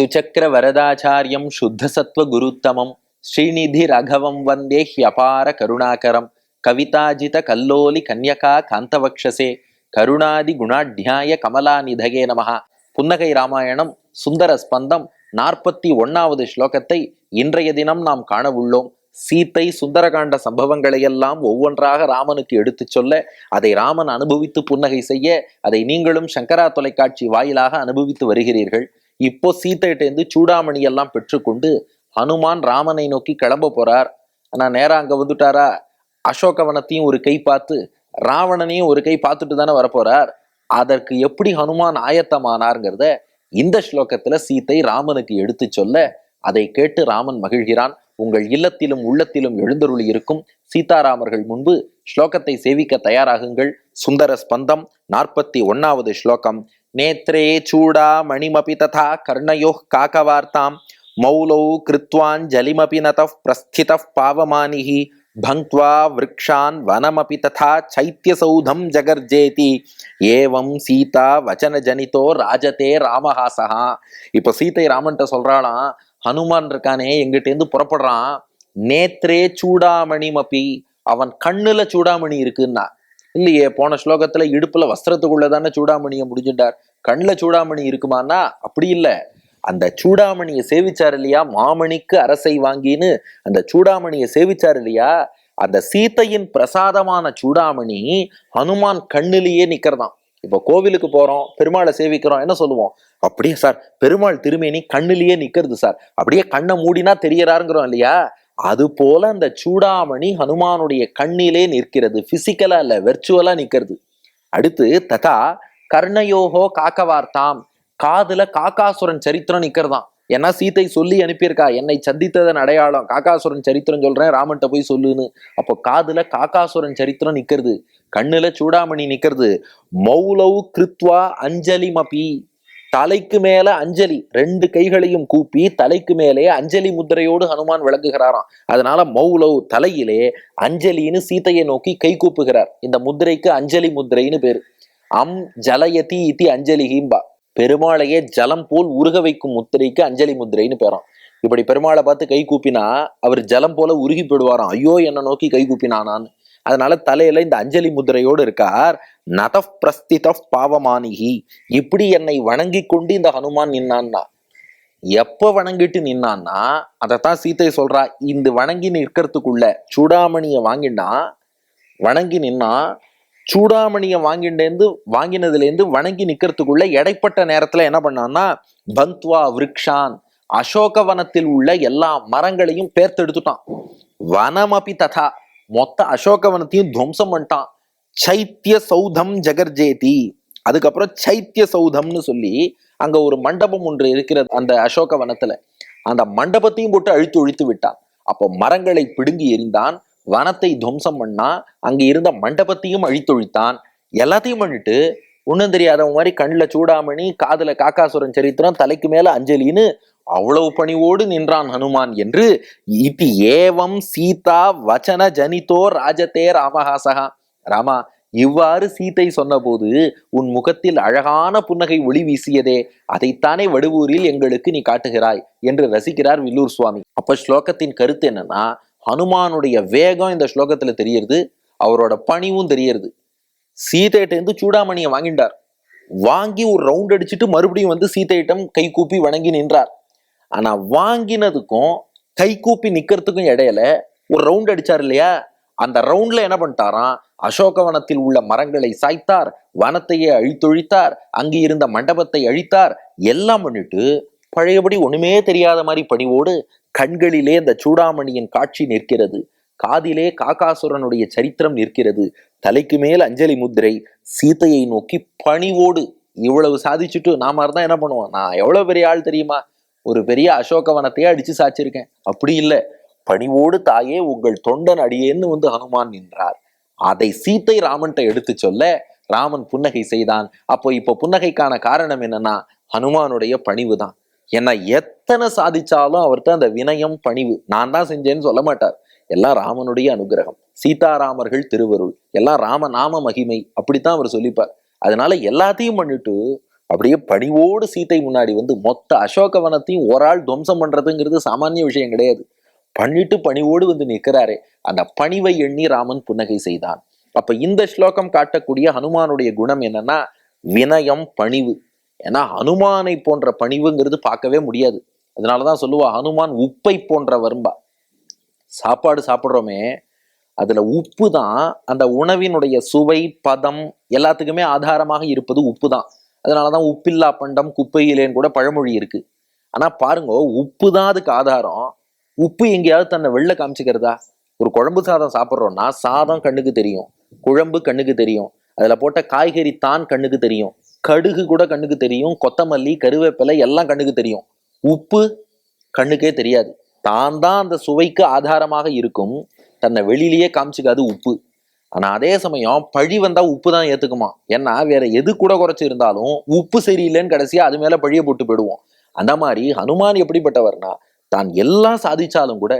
சுச்சக்கர வரதாச்சாரியம் சுத்த குருத்தமம். ஸ்ரீநிதி ரகவம் வந்தே ஹியபார கருணாகரம். கவிதாஜித கல்லோலி கன்யகா காந்தவக்ஷசே. கருணாதி குணாட்யாய கமலாநிதகே நமகா புன்னகை ராமாயணம் சுந்தர ஸ்பந்தம் நாற்பத்தி ஒன்னாவது ஸ்லோகத்தை இன்றைய தினம் நாம் காண உள்ளோம் சீத்தை சுந்தரகாண்ட சம்பவங்களை எல்லாம் ஒவ்வொன்றாக ராமனுக்கு எடுத்துச் சொல்ல அதை ராமன் அனுபவித்து புன்னகை செய்ய அதை நீங்களும் சங்கரா தொலைக்காட்சி வாயிலாக அனுபவித்து வருகிறீர்கள். இப்போ சீத்தையிட்டேந்து சூடாமணி எல்லாம் பெற்றுக்கொண்டு ஹனுமான் ராமனை நோக்கி கிளம்ப போறார். ஆனா நேரா அங்க வந்துட்டாரா? அசோகவனத்தையும் ஒரு கை பார்த்து ராவணனையும் ஒரு கை பார்த்துட்டு தானே வரப்போறார். அதற்கு எப்படி ஹனுமான் ஆயத்தமானார்ங்கிறத இந்த ஸ்லோகத்துல சீத்தை ராமனுக்கு எடுத்து சொல்ல அதை கேட்டு ராமன் மகிழ்கிறான். உங்கள் இல்லத்திலும் உள்ளத்திலும் எழுந்தருளி இருக்கும் சீதாராமர்கள் முன்பு ஸ்லோகத்தை சேவிக்க தயாராகுங்கள். சுந்தர ஸ்பந்தம் நாற்பத்தி ஒன்னாவது ஸ்லோகம். நேத்ரே சூடா மணிமபி ததா கர்ணயோ காக்கவார்த்தாம் கிருத்வான் ஜலிமபி நத பிரஸ்தித பாவமானிஹி. பங்க்வா விரக்ஷான் வனமபி ததா சைத்தியசௌதம் ஜகர்ஜேதி. ஏவம் சீதா வச்சன ஜனிதோ ராஜதே ராமஹாசகா இப்போ சீதை ராமன்ட்ட சொல்றாளாம் ஹனுமான் இருக்கானே எங்கிட்டேருந்து புறப்படுறான். நேத்ரே சூடாமணிமபி அவன் கண்ணுல சூடாமணி இருக்குன்னா இல்லையே போன ஸ்லோகத்துல இடுப்புல வஸ்திரத்துக்குள்ள தானே சூடாமணியை முடிஞ்சுட்டார். கண்ணுல சூடாமணி இருக்குமான்னா அப்படி இல்லை. அந்த சூடாமணியை சேவிச்சார் இல்லையா? மாமணிக்கு அரசை வாங்கின்னு அந்த சூடாமணியை சேவிச்சார் இல்லையா? அந்த சீத்தையின் பிரசாதமான சூடாமணி ஹனுமான் கண்ணிலேயே நிக்கிறதாம். இப்போ கோவிலுக்கு போறோம் பெருமாளை சேவிக்கிறோம் என்ன சொல்லுவோம்? அப்படியே சார் பெருமாள் திருமேனி கண்ணிலேயே நிக்கிறது சார். அப்படியே கண்ணை மூடினா தெரியறாருங்கிறோம் இல்லையா? அது போல அந்த சூடாமணி ஹனுமானுடைய கண்ணிலே நிற்கிறது. பிசிக்கலா இல்ல வெர்ச்சுவலா நிற்கிறது. அடுத்து ததா கர்ணயோகோ காக்கவார்த்தாம். காதுல காக்காசுரன் சரித்திரம் நிக்கிறதாம் ஏன்னா சீத்தை சொல்லி அனுப்பியிருக்கா. என்னை சந்தித்ததன் அடையாளம். காக்காசுரன் சரித்திரம் சொல்றேன் ராமன்ட்ட போய் சொல்லுன்னு. அப்போ காதுல காக்காசுரன் சரித்திரம் நிக்கிறது கண்ணுல சூடாமணி நிக்கிறது மௌலவ் கிருத்வா அஞ்சலி மபி தலைக்கு மேல அஞ்சலி ரெண்டு கைகளையும் கூப்பி தலைக்கு மேலே அஞ்சலி முத்திரையோடு ஹனுமான் விளங்குகிறாராம். அதனால மௌலவ் தலையிலே அஞ்சலின்னு சீத்தையை நோக்கி கை கூப்புகிறார். இந்த முத்திரைக்கு அஞ்சலி முத்திரைன்னு பேரு. அம் ஜலயதி அஞ்சலி ஹீம்பா பெருமாளையே ஜலம் போல் உருக வைக்கும் முத்திரைக்கு அஞ்சலி முத்திரைன்னு பேராம். இப்படி பெருமாளை பார்த்து கை கூப்பினா அவர் ஜலம் போல உருகி போயிடுவாராம். ஐயோ என்னை நோக்கி கை கூப்பினானான்னு. அதனால தலையில இந்த அஞ்சலி முத்திரையோடு இருக்கார். நதப் பிரஸ்தித பாவமானிகி. இப்படி என்னை வணங்கி கொண்டு இந்த ஹனுமான் நின்னான்னா? எப்ப வணங்கிட்டு நின்னான்னா அதைத்தான் சீத்தை சொல்றா இந்த வணங்கி நிற்கிறதுக்குள்ள சூடாமணியை வாங்கினா வணங்கி நின்னா சூடாமணியை வாங்கிண்டேந்து வாங்கினதுலேருந்து வணங்கி நிற்கிறதுக்குள்ள இடைப்பட்ட நேரத்துல என்ன பண்ணான்னா பந்த்வா விரக்ஷான். அசோகவனத்தில் உள்ள எல்லா மரங்களையும் பேர்த்தெடுத்துட்டான். வனமபி ததா. மொத்த அசோகவனத்தையும் துவம்சம் பண்ணிட்டான். சைத்திய சௌதம் ஜெகர்ஜேதி. அதுக்கப்புறம் சைத்திய சௌதம்னு சொல்லி அங்க ஒரு மண்டபம் ஒன்று இருக்கிறது அந்த அசோக வனத்துல. அந்த மண்டபத்தையும் போட்டு அழித்து ஒழித்து விட்டான். அப்போ மரங்களை பிடுங்கி எறிந்தான். வனத்தை துவம்சம் பண்ணா அங்க இருந்த மண்டபத்தையும் அழித்தொழித்தான் எல்லாத்தையும் பண்ணிட்டு ஒன்றும் தெரியாதவன் மாதிரி கண்ணில் சூடாமணி காதுல காக்காசுரன் சரித்திரம் தலைக்கு மேல அஞ்சலின்னு அவ்வளவு பணிவோடு நின்றான் ஹனுமான் என்று இதி ஏவம் சீதா வச்சன ஜனிதோ ராஜதே ராமஹாசகா ராமா இவ்வாறு சீத்தை சொன்னபோது உன் முகத்தில் அழகான புன்னகை ஒளி வீசியதே அதைத்தானே வடுவூரில் எங்களுக்கு நீ காட்டுகிறாய் என்று ரசிக்கிறார் வில்லூர் சுவாமி. அப்ப ஸ்லோகத்தின் கருத்து என்னன்னா ஹனுமானுடைய வேகம் இந்த ஸ்லோகத்துல தெரியறது அவரோட பணிவும் தெரியறது. சீதையிட்டேருந்து சூடாமணியை வாங்கிட்டார். வாங்கி ஒரு ரவுண்ட் அடிச்சுட்டு மறுபடியும் வந்து சீதையிட்டம் கை கூப்பி வணங்கி நின்றார். ஆனா வாங்கினதுக்கும் கை கூப்பி நிக்கிறதுக்கும் இடையில ஒரு ரவுண்ட் அடிச்சார் இல்லையா? அந்த ரவுண்ட்ல என்ன பண்ணிட்டாராம்? அசோகவனத்தில் உள்ள மரங்களை சாய்த்தார் வனத்தையே அழித்தொழித்தார் அங்கு இருந்த மண்டபத்தை அழித்தார். எல்லாம் பண்ணிட்டு பழையபடி ஒண்ணுமே தெரியாத மாதிரி பணிவோடு கண்களிலே அந்த சூடாமணியின் காட்சி நிற்கிறது. காதிலே காக்காசுரனுடைய சரித்திரம் நிற்கிறது. தலைக்கு மேல் அஞ்சலி முத்திரை சீத்தையை நோக்கி பணிவோடு இவ்வளவு சாதிச்சுட்டு நாம இருந்தா என்ன பண்ணுவோம்? நான் எவ்வளவு பெரிய ஆள் தெரியுமா? ஒரு பெரிய அசோகவனத்தையே அடிச்சு சாச்சிருக்கேன் அப்படி இல்லை. பணிவோடு தாயே உங்கள் தொண்டன் அடியேன்னு வந்து ஹனுமான் நின்றார். அதை சீத்தை ராமன்ட்ட எடுத்து சொல்ல ராமன் புன்னகை செய்தான். அப்போ இப்போ புன்னகைக்கான காரணம் என்னன்னா ஹனுமானுடைய பணிவு தான் ஏன்னா எத்தனை சாதிச்சாலும் அவர்கிட்ட அந்த வினயம் பணிவு நான் தான் செஞ்சேன்னு சொல்ல மாட்டார். எல்லாம் ராமனுடைய அனுகிரகம். சீதாராமர்கள் திருவருள். எல்லாம் ராம நாம மகிமை அப்படித்தான் அவர் சொல்லிப்பார். அதனால எல்லாத்தையும் பண்ணிட்டு அப்படியே பணிவோடு சீத்தை முன்னாடி வந்து மொத்த அசோகவனத்தையும் ஒரு ஆள் துவம்சம் பண்றதுங்கிறது சாமானிய விஷயம் கிடையாது. பண்ணிட்டு பணிவோடு வந்து நிற்கிறாரே. அந்த பணிவை எண்ணி ராமன் புன்னகை செய்தான். அப்ப இந்த ஸ்லோகம் காட்டக்கூடிய ஹனுமானுடைய குணம் என்னன்னா வினயம் பணிவு. ஏன்னா ஹனுமானை போன்ற பணிவுங்கிறது பார்க்கவே முடியாது. அதனாலதான் சொல்லுவா ஹனுமான் உப்பை போன்ற வரும்பா. சாப்பாடு சாப்பிட்றோமே அதுல உப்பு தான் அந்த உணவினுடைய சுவை பதம் எல்லாத்துக்குமே ஆதாரமாக இருப்பது உப்பு தான். அதனாலதான் உப்பில்லா பண்டம் குப்பையிலேன்னு கூட பழமொழி இருக்கு. ஆனா பாருங்க உப்பு தான் அதுக்கு ஆதாரம். உப்பு எங்கேயாவது தன்னை வெளில காமிச்சுக்கிறதா? ஒரு குழம்பு சாதம் சாப்பிட்றோன்னா சாதம் கண்ணுக்கு தெரியும் குழம்பு கண்ணுக்கு தெரியும் அதில் போட்ட காய்கறி தான் கண்ணுக்கு தெரியும் கடுகு கூட கண்ணுக்கு தெரியும் கொத்தமல்லி கருவேப்பிலை எல்லாம் கண்ணுக்கு தெரியும். உப்பு கண்ணுக்கே தெரியாது. தான் தான் அந்த சுவைக்கு ஆதாரமாக இருக்கும். தன்னை வெளியிலேயே காமிச்சுக்காது உப்பு. ஆனால் அதே சமயம் பழி வந்தால் உப்பு தான் ஏற்றுக்குமா ஏன்னா வேற எது கூட குறைச்சி இருந்தாலும் உப்பு சரியில்லைன்னு கடைசியாக அது மேலே பழியை போட்டு போயிடுவோம். அந்த மாதிரி ஹனுமான் எப்படிப்பட்டவர்னா தான் எல்லாம் சாதிச்சாலும் கூட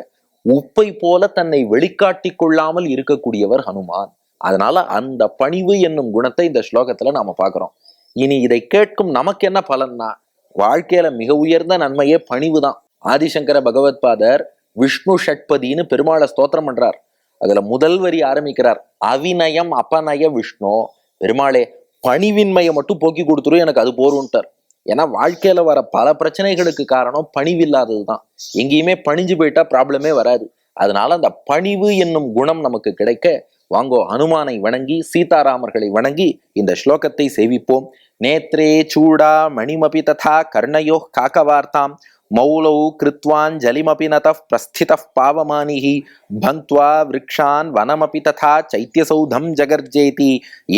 உப்பை போல தன்னை வெளிக்காட்டி கொள்ளாமல் இருக்கக்கூடியவர் ஹனுமான். அதனால அந்த பணிவு என்னும் குணத்தை இந்த ஸ்லோகத்துல நாம பாக்குறோம் இனி இதை கேட்கும் நமக்கு என்ன பலன்னா வாழ்க்கையில மிக உயர்ந்த நன்மையே பணிவு தான் ஆதிசங்கர பகவத்பாதர் விஷ்ணு ஷட்பதின்னு பெருமாளை ஸ்தோத்திரம் பண்றார். அதுல முதல் வரி ஆரம்பிக்கிறார் அவிநயம் அபநய விஷ்ணு. பெருமாளே பணிவின்மையை மட்டும் போக்கி கொடுத்துரும் எனக்கு அது போரும்ட்டார் ஏன்னா வாழ்க்கையில வர பல பிரச்சனைகளுக்கு காரணம் பணிவில்லாதது தான். எங்கேயுமே பணிஞ்சு போயிட்டா ப்ராப்ளமே வராது. அதனால அந்த பணிவு என்னும் குணம் நமக்கு கிடைக்க வாங்கோ அனுமானை வணங்கி சீதாராமர்களை வணங்கி இந்த ஸ்லோகத்தை சேவிப்போம். நேத்ரே சூடா மணிமபி ததா கர்ணயோ காக்கவார்த்தாம். மௌலௌ கிருத்வான் ஜலிமபி நத பிரஸ்தித பாவமானிஹி. பந்த்வா விரக்ஷான் வனமபி ததா சைத்தியசௌதம் ஜகர்ஜேதி.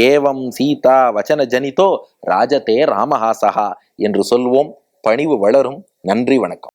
ஏவம் சீதா வச்சன ஜனிதோ ராஜதே ராமஹாசகா என்று சொல்வோம். பணிவு வளரும். நன்றி வணக்கம்.